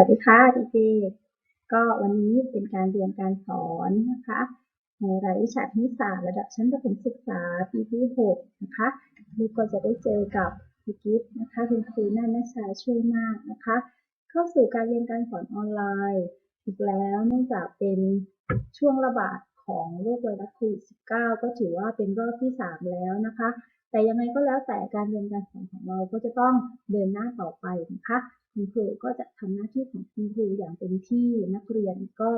วัสดีค่ะด็กๆก็วันนี้เป็นการเรียนการสอนนะคะ ในรายวิชาคณิตศาสตร์ระดับชั้นประถมศึกษาปีที่6นะคะลูกก็จะได้เจอกับพี่กิฟนะคะคุณครูน่านัชชาช่วยมากนะคะ เข้าสู่การเรียนการสอนออนไลน์อีกแล้วเนื่องจากเป็นช่วงระบาดของโรคไวรัสโควิด -19 ก็ถือว่าเป็นรอบที่ 3 แล้วนะคะ แต่ยังไงก็แล้วแต่การเรียนการสอนของเราก็จะต้องเดินหน้าต่อไปนะคะ คุณครูก็จะทำหน้าที่ของคุณครูอย่างเต็มที่นักเรียนก็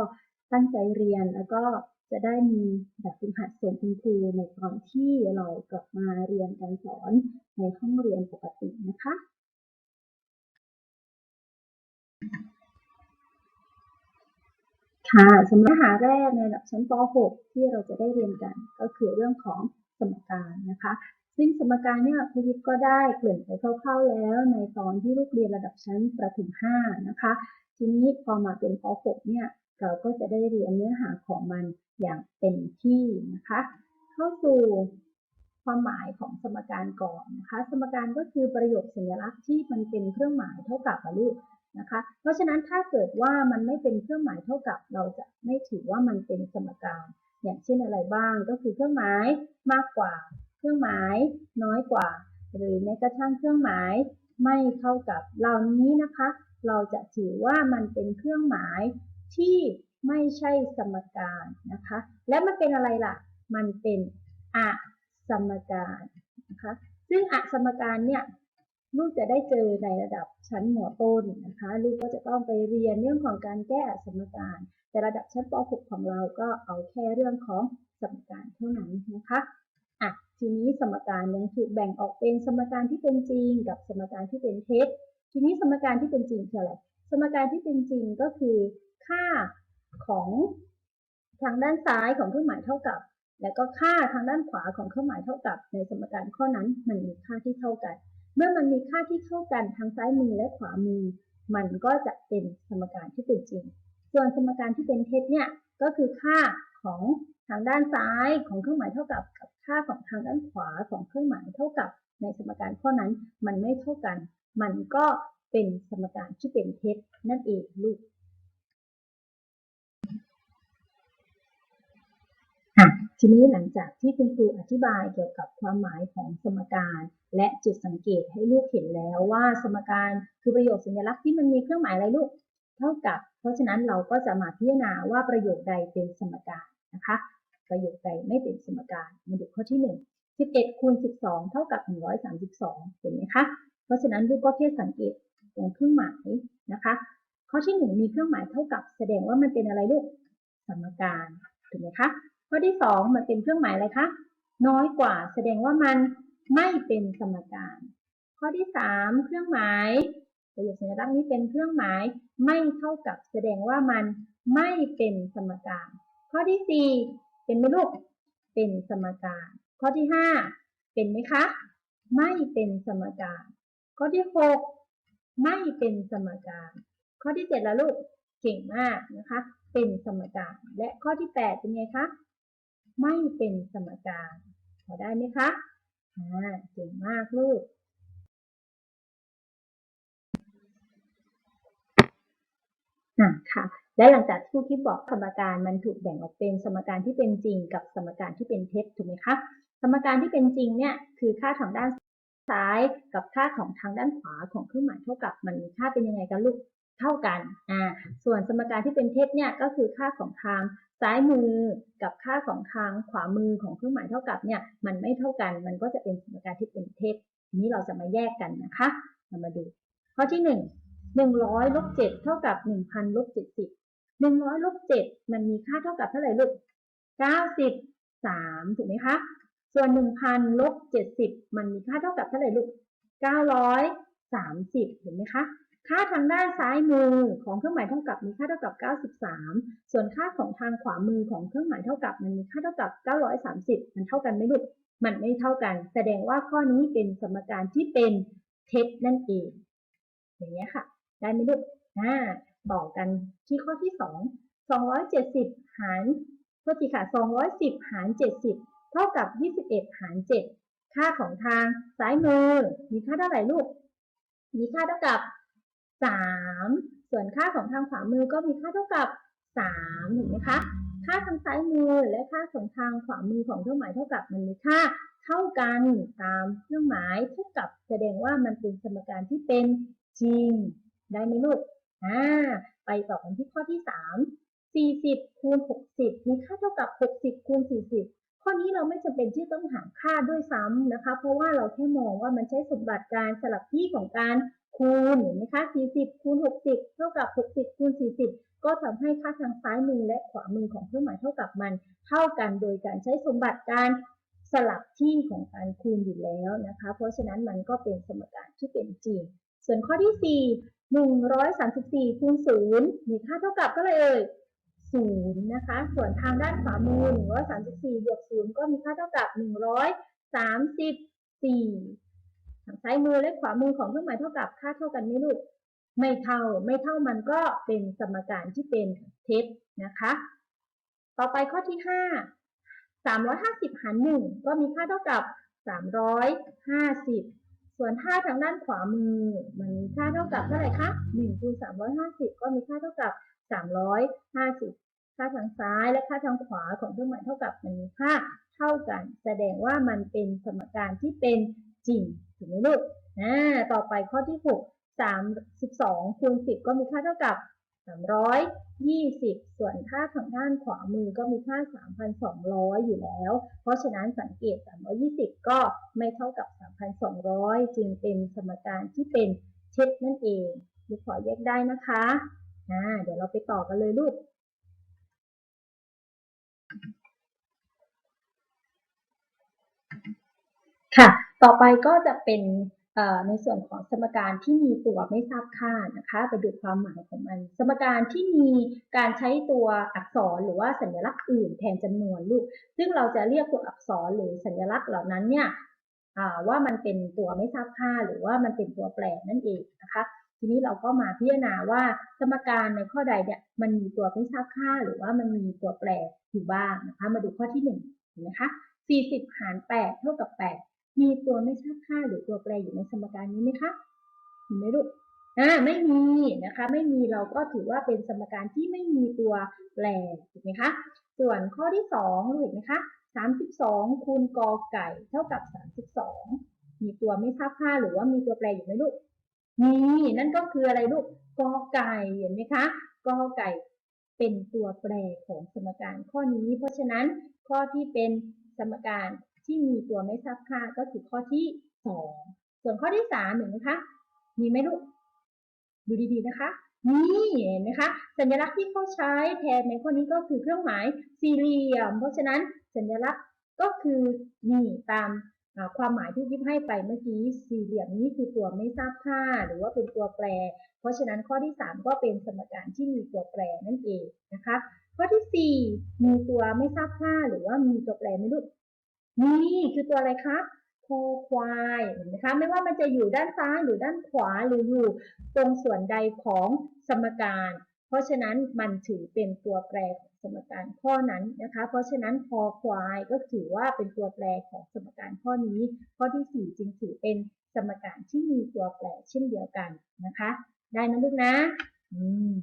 ตั้งใจเรียนแล้วก็จะได้มีแบบฝึกหัดส่งคุณครูในตอนที่เรากลับมาเรียนการสอนในห้องเรียนปกตินะคะค่ะสำหรับเนื้อหาแรกในระดับชั้นป .6 ที่เราจะได้เรียนกันก็คือเรื่องของสมการนะคะ ซึ่งสมการเนี่ยครูวิทย์ก็ได้เกริ่นไปคร่าวๆแล้ว ในตอนที่ลูกเรียนระดับชั้นประถม5นะคะ ทีนี้พอมาเป็นป .6 เนี่ยเราก็จะได้เรียนเนื้อหาของมันอย่างเต็มที่นะคะ เข้าสู่ความหมายของสมการก่อนนะคะ สมการก็คือประโยคสัญลักษณ์ที่มันเป็นเครื่องหมายเท่ากับอะลูกนะคะ เพราะฉะนั้นถ้าเกิดว่ามันไม่เป็นเครื่องหมายเท่ากับ เราจะไม่ถือว่ามันเป็นสมการ อย่างเช่นอะไรบ้างก็คือเครื่องหมายมากกว่า เครื่องหมายน้อยกว่า หรือแม้กระทั่งเครื่องหมายไม่เท่ากับเหล่านี้นะคะ เราจะถือว่ามันเป็นเครื่องหมายที่ไม่ใช่สมการนะคะ และมันเป็นอะไรล่ะ มันเป็นอสมการนะคะ ซึ่งอสมการเนี่ยลูกจะได้เจอในระดับชั้นหมอต้นนะคะ ลูกก็จะต้องไปเรียนเรื่องของการแก้อสมการ แต่ระดับชั้นป .6 ของเราก็เอาแค่เรื่องของสมการเท่านั้นนะคะ อะทีนี้สมการยังถูกแบ่งออกเป็นสมการที่เป็นจริง กับสมการที่เป็นเท็จ ทีนี้สมการที่เป็นจริงคืออะไร สมการที่เป็นจริงก็คือค่าของทางด้านซ้ายของเครื่องหมายเท่ากับ แล้วก็ค่าทางด้านขวาของเครื่องหมายเท่ากับ ในสมการข้อนั้นมันมีค่าที่เท่ากัน เมื่อมันมีค่าที่เท่ากันทางซ้ายมือและขวามือ มันก็จะเป็นสมการที่เป็นจริง ส่วนสมการที่เป็นเท็จเนี่ยก็คือค่า ของทางด้านซ้ายของเครื่องหมายเท่ากับกับค่าของทางด้านขวาของเครื่องหมายเท่ากับในสมการข้อนั้นมันไม่เท่ากัน มันก็เป็นสมการที่เป็นเท็จนั่นเองลูกทีนี้หลังจากที่คุณครูอธิบายเกี่ยวกับความหมายของสมการ และจุดสังเกตให้ลูกเห็นแล้วว่าสมการคือประโยคสัญลักษณ์ที่มันมีเครื่องหมายอะไรลูก เท่ากับ เพราะฉะนั้นเราก็จะมาพิจารณาว่าประโยคใดเป็นสมการ นะคะ ประโยคใดไม่เป็นสมการมาดูข้อที่ 1 11คูณ12 เท่ากับ 132 เห็นไหมคะ เพราะฉะนั้นลูกก็แค่สังเกตตรงเครื่องหมายนะคะ ข้อที่ 1 มีเครื่องหมายเท่ากับ แสดงว่ามันเป็นอะไรลูก สมการ ถูกไหมคะ ข้อที่ 2 มันเป็นเครื่องหมายอะไรคะ น้อยกว่า แสดงว่ามันไม่เป็นสมการ ข้อที่ 3 เครื่องหมาย ประโยคสัญลักษณ์นี้เป็นเครื่องหมายไม่เท่ากับ แสดงว่ามันไม่เป็นสมการ ข้อที่4เป็นไหมลูก เป็นสมการ ข้อที่5เป็นไหมคะ ไม่เป็นสมการ ข้อที่6ไม่เป็นสมการ ข้อที่7แล้วลูก เก่งมากนะคะ เป็นสมการ และข้อที่8เป็นไงคะ ไม่เป็นสมการพอได้ไหมคะอ่าเก่งมากลูกอะค่ะ และหลังจากที่ครูคิดบอกสมการมันถูกแบ่งออกเป็นสมการที่เป็นจริง กับสมการที่เป็นเท็จถูกไหมคะสมการที่เป็นจริงเนี่ยคือค่าทางด้านซ้ายกับค่าของทางด้านขวาของเครื่องหมายเท่ากับมันมีค่าเป็นยังไงกันลูกเท่ากันอ่าส่วนสมการที่เป็นเท็จเนี่ยก็คือค่าของทางซ้ายมือกับค่าของทางขวามือของเครื่องหมายเท่ากับเนี่ยมันไม่เท่ากัน มันก็จะเป็นสมการที่เป็นเท็จทีนี้เราจะมาแยกกันนะคะ เรามาดู ข้อที่หนึ่งหนึ่งร้อยลบเจ็ดเท่ากับหนึ่งพันลบเจ็ดสิบ หนึ่งร้อยลบเจ็ดมันมีค่าเท่ากับเท่าไหร่ลูกเก้าสิบสามถูกไหมคะ ส่วนหนึ่งพันลบเจ็ดสิบมันมีค่าเท่ากับเท่าไหร่ลูกเก้าร้อยสามสิบเห็นไหมคะค่าทางด้านซ้ายมือของเครื่องหมายเท่ากับมีค่าเท่ากับ 93 ส่วนค่าของทางขวามือของเครื่องหมายเท่ากับมันมีค่าเท่ากับ 930 มันเท่ากันไหมลูก มันไม่เท่ากัน แสดงว่าข้อนี้เป็นสมการที่เป็นเท็จนั่นเอง อย่างนี้ค่ะ ได้ไหมลูกอ่า ต่อกันที่ข้อที่ 2 270 หารโทษทีค่ะ210 หาร 70 เท่ากับ 21 หาร 7 ค่าของทางซ้ายมือ มีค่าเท่าไหร่ลูก มีค่าเท่ากับ 3 ส่วนค่าของทางขวามือก็มีค่าเท่ากับ3เห็นไหมคะ ค่าทางซ้ายมือและค่าของทางขวามือของเครื่องหมายเท่ากับมันมีค่าเท่ากันตามเครื่องหมายเท่ากับแสดงว่ามันเป็นสมการที่เป็นจริง ได้ไหมลูก อ่าไปต่อกันที่ข้อที่ 3 40คูณ60 มีค่าเท่ากับ 60คูณ40 ข้อนี้เราไม่จำเป็นที่ต้องหาค่าด้วยซ้ำนะคะ เพราะว่าเราแค่มองว่ามันใช้สมบัติการสลับที่ของการคูณเห็นไหมคะ40คูณ60 เท่ากับ 60คูณ40 ก็ทำให้ค่าทางซ้ายมือและขวามือของเครื่องหมายเท่ากับมัน เท่ากันโดยการใช้สมบัติการสลับที่ของการคูณอยู่แล้วนะคะ เพราะฉะนั้นมันก็เป็นสมการที่เป็นจริง ส่วนข้อที่ 4 134คูณ0มีค่าเท่ากับเท่าไหร่เอ่ย0นะคะ ส่วนทางด้านขวามือ 134บวก0ก็มีค่าเท่ากับ 134 ทางซ้ายมือและขวามือของเครื่องหมายเท่ากับค่าเท่ากันไหมลูก ไม่เท่า ไม่เท่ามันก็เป็นสมการที่เป็นเท็จนะคะ ต่อไปข้อที่ 5 350 หาร 1 ก็มีค่าเท่ากับ 350 ส่วนค่าทางด้านขวามือ มันมีค่าเท่ากับเท่าไหร่คะ1คูณ350 ก็มีค่าเท่ากับ 350 ค่าทางซ้ายและค่าทางขวาของเครื่องหมายเท่ากับมันมีค่าเท่ากัน แสดงว่ามันเป็นสมการที่เป็นจริงถูกไหมลูกอ่าต่อไปข้อที่ 6 32คูณ10 ก็มีค่าเท่ากับ 320 ส่วนค่าทางด้านขวามือก็มีค่า 3,200 อยู่แล้ว เพราะฉะนั้นสังเกต 320 ก็ไม่เท่ากับ 3,200 จึงเป็นสมการที่เป็นเท็จนั่นเองลูกขอแยกได้นะคะอ่าเดี๋ยวเราไปต่อกันเลยลูกค่ะ ต่อไปก็จะเป็น ในส่วนของสมการที่มีตัวไม่ทราบค่านะคะไปดูความหมายของมัน สมการที่มีการใช้ตัวอักษรหรือว่าสัญลักษณ์อื่นแทนจำนวนลูก ซึ่งเราจะเรียกตัวอักษรหรือสัญลักษณ์เหล่านั้นเนี่ยว่ามันเป็นตัวไม่ทราบค่าหรือว่ามันเป็นตัวแปรนั่นเองนะคะทีนี้เราก็มาพิจารณาว่าสมการในข้อใดเนี่ยมันมีตัวไม่ทราบค่าหรือว่ามันมีตัวแปรอยู่บ้างนะคะ มาดูข้อที่หนึ่งเห็นไหมคะ40 หาร 8 เท่ากับ 8 มีตัวไม่ทราบค่าหรือตัวแปรอยู่ในสมการนี้ไหมคะเห็นไหมลูกอ่าไม่มีนะคะ ไม่มีเราก็ถือว่าเป็นสมการที่ไม่มีตัวแปรถูกไหมคะส่วนข้อที่2ลูกเห็นไหมคะ32คูณกอไก่เท่ากับ 32 มีตัวไม่ทราบค่าหรือว่ามีตัวแปรอยู่ไหมลูกมีนั่นก็คืออะไรลูกกอไก่เห็นไหมคะกอไก่เป็นตัวแปรของสมการข้อนี้ เพราะฉะนั้นข้อที่เป็นสมการ ที่มีตัวไม่ทราบค่าก็คือข้อที่2ส่วนข้อที่3เห็นไหมคะ มีไหมลูก ดูดีๆนะคะ นี่เห็นไหมคะ สัญลักษณ์ที่เขาใช้แทนในข้อนี้ก็คือเครื่องหมายสี่เหลี่ยม เพราะฉะนั้นสัญลักษณ์ก็คือนี่ตามความหมายที่ยิบให้ไปเมื่อกี้สี่เหลี่ยมนี้คือตัวไม่ทราบค่า หรือว่าเป็นตัวแปร เพราะฉะนั้นข้อที่ 3 ก็เป็นสมการที่มีตัวแปรนั่นเองนะคะ ข้อที่ 4 มีตัวไม่ทราบค่า หรือว่ามีตัวแปรไหมลูก นี่คือตัวอะไรคะคอควายเห็นไหมคะไม่ว่ามันจะอยู่ด้านซ้ายหรือด้านขวาหรืออยู่ตรงส่วนใดของสมการ เพราะฉะนั้นมันถือเป็นตัวแปรของสมการข้อนั้นนะคะ เพราะฉะนั้นคอควายก็ถือว่าเป็นตัวแปรของสมการข้อนี้ ข้อที่ 4 จึงถือเป็นสมการที่มีตัวแปรเช่นเดียวกันนะคะ ได้นะลูกนะ อืม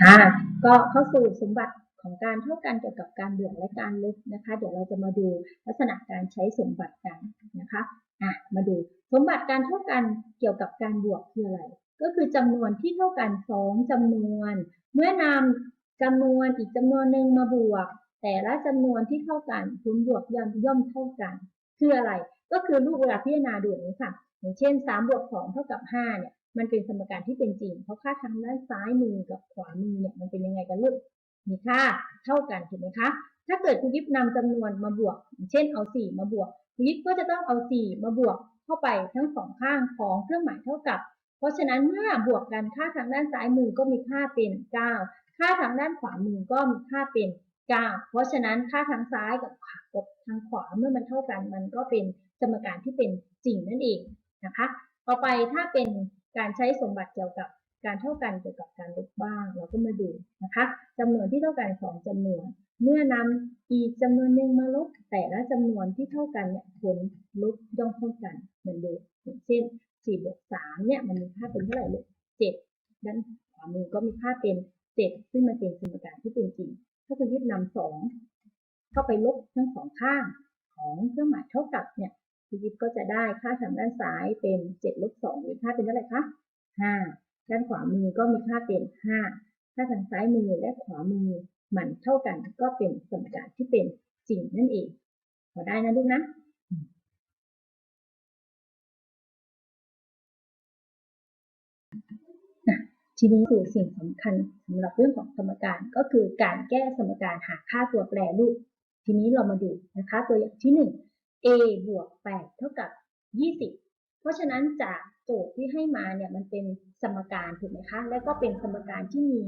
ค่ะก็เข้าสู่สมบัติของการเท่ากันเกี่ยวกับการบวกและการลบนะคะ เดี๋ยวเราจะมาดูลักษณะการใช้สมบัติกันนะคะอะมาดูสมบัติการเท่ากันเกี่ยวกับการบวกคืออะไร ก็คือจำนวนที่เท่ากันสองจำนวน เมื่อนำจำนวนอีกจำนวนหนึ่งมาบวก แต่ละจำนวนที่เท่ากันผลบวกย่อมย่อมเท่ากัน คืออะไร ก็คือรูปเวลาพิจารณาดูอย่างนี้ค่ะ อย่างเช่น3บวก2เท่ากับ5เนี่ย มันเป็นสมการที่เป็นจริง เพราะค่าทางด้านซ้ายมือกับขวามือเนี่ยมันเป็นยังไงกันลูกมีค่าเท่ากันถูกไหมคะ ถ้าเกิดคุณยิบนำจำนวนมาบวก เช่นเอา 4 มาบวกคุณยิบก็จะต้องเอา 4 มาบวกเข้าไปทั้งสองข้างของเครื่องหมายเท่ากับ เพราะฉะนั้นเมื่อบวกกันค่าทางด้านซ้ายมือก็มีค่าเป็น 9 ค่าทางด้านขวามือก็มีค่าเป็น 9 เพราะฉะนั้นค่าทางซ้ายกับกับทางขวาเมื่อมันเท่ากันมันก็เป็นสมการที่เป็นจริงนั่นเองนะคะ ต่อไปถ้าเป็น การใช้สมบัติเกี่ยวกับการเท่ากันเกี่ยวกับการลบบ้าง เราก็มาดูนะคะจำนวนที่เท่ากันสองจำนวน เมื่อนำอีกจำนวนหนึ่งมาลบแต่ละจำนวนที่เท่ากันเนี่ยผลลบย่อมเท่ากันเหมือนเดิมอย่างเช่น4บวก3เนี่ยมันมีค่าเป็นเท่าไหร่ลูก7ด้านขวามือก็มีค่าเป็น7ซึ่งมันเป็นสมการที่เป็นจริงถ้าคุณยึดนำ2เข้าไปลบทั้งสองข้างของเครื่องหมายเท่ากับเนี่ย ยึดก็จะได้ค่าทางด้านซ้ายเป็น7ลบ2มีค่าเป็นเท่าไหร่คะ5 ด้านขวามือก็มีค่าเป็น5ถ้าทางซ้ายมือและขวามือมันเท่ากันก็เป็นสมการที่เป็นจริงนั่นเอง พอได้นะลูกนะทีนี้คือสิ่งสำคัญสำหรับเรื่องของสมการก็คือการแก้สมการหาค่าตัวแปรรูป ทีนี้เรามาดูนะคะ ตัวอย่างที่1 a บวก8เท่ากับ 20 เพราะฉะนั้นจากโจทย์ที่ให้มาเนี่ยมันเป็นสมการถูกไหมคะ และก็เป็นสมการที่มี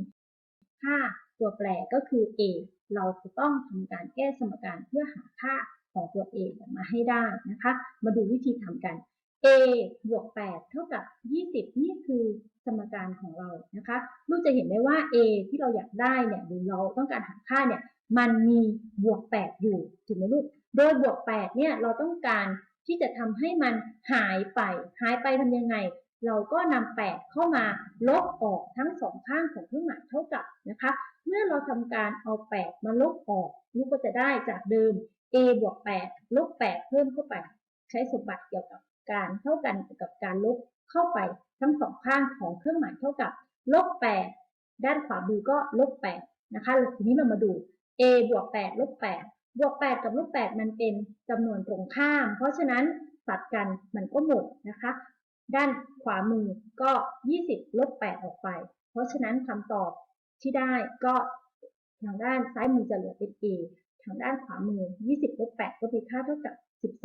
ค่าตัวแปรก็คือ a เราจะต้องทำการแก้สมการเพื่อหาค่าของตัว a มาให้ได้นะคะ มาดูวิธีทำกัน a บวก 8 เท่ากับ 20 นี่คือสมการของเรานะคะ ลูกจะเห็นได้ว่า a ที่เราอยากได้เนี่ยหรือเราต้องการหาค่าเนี่ย มันมีบวก 8 อยู่ ถูกไหมลูก โดยบวก8เนี่ยเราต้องการที่จะทำให้มันหายไป หายไปทำยังไง เราก็นำ8เข้ามาลบออกทั้งสองข้างของเครื่องหมายเท่ากับนะคะ เมื่อเราทำการเอา 8 มาลบออกลูกก็จะได้จากเดิม a บวก8ลบ8เพิ่มเข้าไป ใช้สมบัติเกี่ยวกับการเท่ากันกับการลบเข้าไปทั้งสองข้างของเครื่องหมายเท่ากับลบ8ด้านขวามือก็ลบ8นะคะทีนี้เรามาดู a บวก8ลบ8 บวก 8 กับลบ8มันเป็นจำนวนตรงข้าม เพราะฉะนั้นตัดกันมันก็หมดนะคะ ด้านขวามือก็ 20 ลบ 8 ออกไป เพราะฉะนั้นคำตอบที่ได้ก็ทางด้านซ้ายมือจะเหลือเป็น a ทางด้านขวามือ 20 ลบ 8 ก็มีค่าเท่ากับ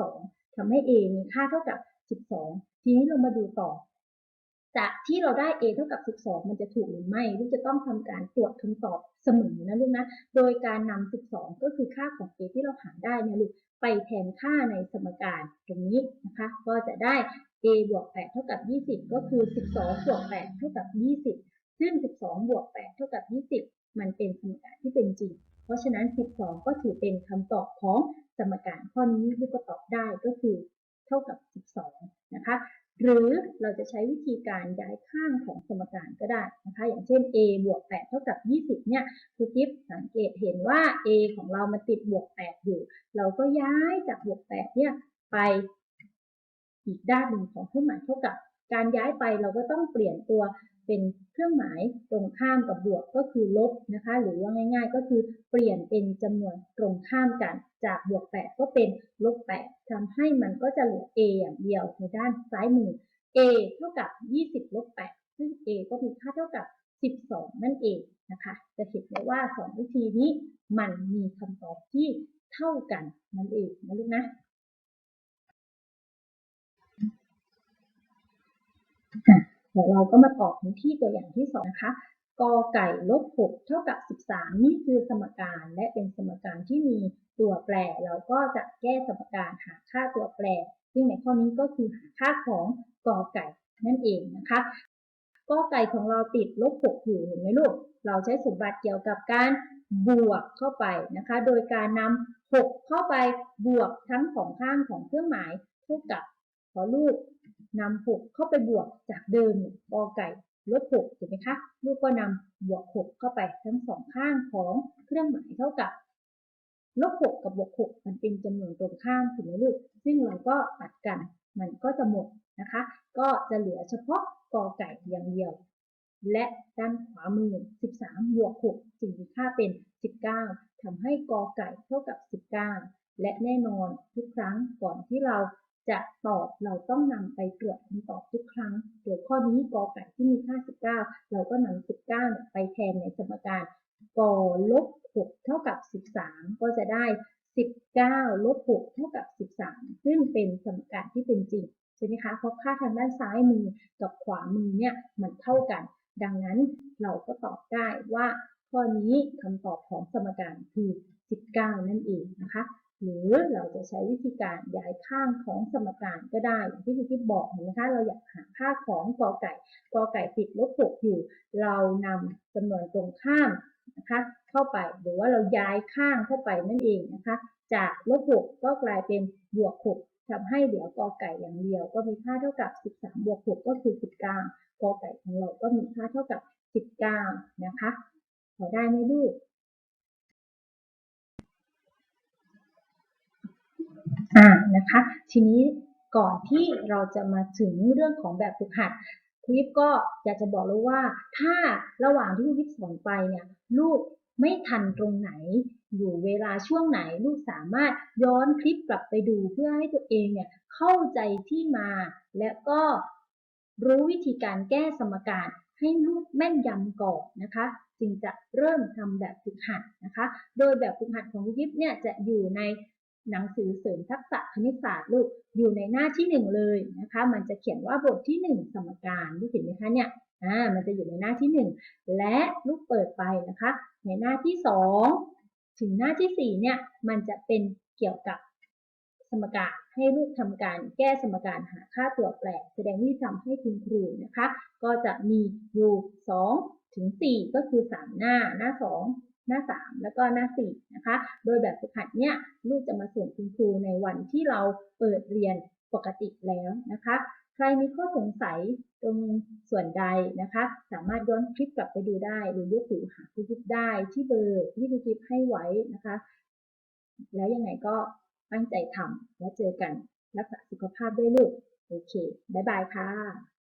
12 ทำให้ a มีค่าเท่ากับ 12 ทีนี้เรามาดูต่อ จากที่เราได้ a เท่ากับ 12 มันจะถูกหรือไม่ลูกจะต้องทำการตรวจคำตอบเสมอนะลูกนะ โดยการนำ12 ก็คือค่าของ a ที่เราหาได้นี่ยลูก ไปแทนค่าในสมการตรงนี้นะคะ ก็จะได้ a บวก 8 เท่ากับ 20 ก็คือ 12 บวก 8 เท่ากับ 20 ซึ่ง 12 บวก 8 เท่ากับ 20 มันเป็นสมการที่เป็นจริง เพราะฉะนั้น 12 ก็ถือเป็นคำตอบของสมการข้อนี้ลูกก็ตอบได้ก็คือ เท่ากับ หรือเราจะใช้วิธีการย้ายข้างของสมการก็ได้นะคะ อย่างเช่น a บวก 8 เท่ากับ 20 เนี่ยครูทิพย์สังเกตเห็นว่า a ของเรามันติดบวก 8 อยู่ เราก็ย้ายจากบวก 8 เนี่ยไปอีกด้านหนึ่งของเครื่องหมายเท่ากับ การย้ายไปเราก็ต้องเปลี่ยนตัว เป็นเครื่องหมายตรงข้ามกับบวกก็คือลบนะคะ หรือว่าง่ายๆ ก็คือเปลี่ยนเป็นจำนวนตรงข้ามกัน จากบวก 8 ก็เป็นลบ 8ทำให้มันก็จะเหลือ a อย่างเดียวในด้านซ้ายมือ a เท่ากับ 20ลบ8ซึ่ง a ก็มีค่าเท่ากับ 12 นั่นเองนะคะ จะเห็นได้ว่า 2 วิธีนี้มันมีคำตอบที่เท่ากันนั่นเองนะลูกนะเดี๋ยวเราก็มาตอบกันที่ตัวอย่างที่2นะคะกอไก่ลบ6เท่ากับ 13 นี่คือสมการและเป็นสมการที่มีตัวแปร เราก็จะแก้สมการหาค่าตัวแปร ซึ่งในข้อนี้ก็คือหาค่าของกอไก่นั่นเองนะคะกอไก่ของเราติดลบ6อยู่เห็นไหมลูก เราใช้สมบัติเกี่ยวกับการบวกเข้าไปนะคะ โดยการนำ6เข้าไปบวกทั้งสองข้างของเครื่องหมายเท่ากับขอลูก นำ6เข้าไปบวกจากเดิมกอไก่ลบ6ถูกไหมคะ ลูกก็นำบวก 6 เข้าไปทั้งสองข้างของเครื่องหมายเท่ากับลบ6กับบวก6มันเป็นจำนวนตรงข้ามถูกไหมลูก ซึ่งเราก็ตัดกันมันก็จะหมดนะคะ ก็จะเหลือเฉพาะกอไก่อย่างเดียว และด้านขวามือ 13 บวก 6 จึงมีค่าเป็น 19ทำให้กอไก่เท่ากับ 19 และแน่นอนทุกครั้งก่อนที่เรา จะตอบเราต้องนำไปตรวจคำตอบทุกครั้งโดยข้อนี้กอไก่ที่มีค่า 19 เราก็นำ19 ไปแทนในสมการกอลบ 6 เท่ากับ 13 ก็จะได้ 19 ลบ 6 เท่ากับ 13 ซึ่งเป็นสมการที่เป็นจริงใช่ไหมคะเพราะค่าทางด้านซ้ายมือกับขวามือเนี่ยมันเท่ากัน ดังนั้นเราก็ตอบได้ว่าข้อนี้คำตอบของสมการคือ 19 นั่นเองนะคะ หรือเราจะใช้วิธีการย้ายข้างของสมการก็ได้ อย่างที่พี่ทิพย์บอกเห็นไหมคะ เราอยากหาค่าของกอไก่กอไก่ติดลบ6อยู่ เรานำจำนวนตรงข้ามนะคะเข้าไปหรือว่าเราย้ายข้างเข้าไปนั่นเองนะคะ จากลบ6ก็กลายเป็นบวก6ทำให้เหลือกอไก่อย่างเดียว ก็มีค่าเท่ากับ 13 บวก 6 ก็คือ 19กอไก่ของเราก็มีค่าเท่ากับ 19 นะคะ พอได้ไหมลูก อ่านะคะ ทีนี้ก่อนที่เราจะมาถึงเรื่องของแบบฝึกหัดครูยิปก็อยากจะบอกเลยว่า ถ้าระหว่างที่ครูยิปสอนไปเนี่ยลูกไม่ทันตรงไหน อยู่เวลาช่วงไหนลูกสามารถย้อนคลิปกลับไปดูเพื่อให้ตัวเองเนี่ยเข้าใจที่มา และก็รู้วิธีการแก้สมการให้ลูกแม่นยำก่อนนะคะ จึงจะเริ่มทำแบบฝึกหัดนะคะ โดยแบบฝึกหัดของยิปเนี่ยจะอยู่ใน หนังสือเสริมทักษะคณิตศาสตร์ลูกอยู่ในหน้าที่หนึ่งเลยนะคะ มันจะเขียนว่าบทที่หนึ่งสมการลูกเห็นไหมคะเนี่ยอ่ามันจะอยู่ในหน้าที่หนึ่งและลูกเปิดไปนะคะ ในหน้าที่สองถึงหน้าที่สี่เนี่ยมันจะเป็นเกี่ยวกับสมการให้ลูกทำการแก้สมการหาค่าตัวแปรแสดงวิธีทำให้คุณครูนะคะ ก็จะมีอยู่สองถึงสี่ก็คือสามหน้าหน้าสอง หน้า 3 แล้วก็หน้า4นะคะ โดยแบบฝึกหัดเนี่ยลูกจะมาส่งคุณครูในวันที่เราเปิดเรียนปกติแล้วนะคะ ใครมีข้อสงสัยตรงส่วนใดนะคะ สามารถย้อนคลิปกลับไปดูได้ หรือยกหูหาคลิปได้ที่เบอร์ที่ครูคลิปให้ไว้นะคะ แล้วยังไงก็ตั้งใจทำและเจอกันรักษาสุขภาพด้วยลูก โอเค บ๊ายบายค่ะ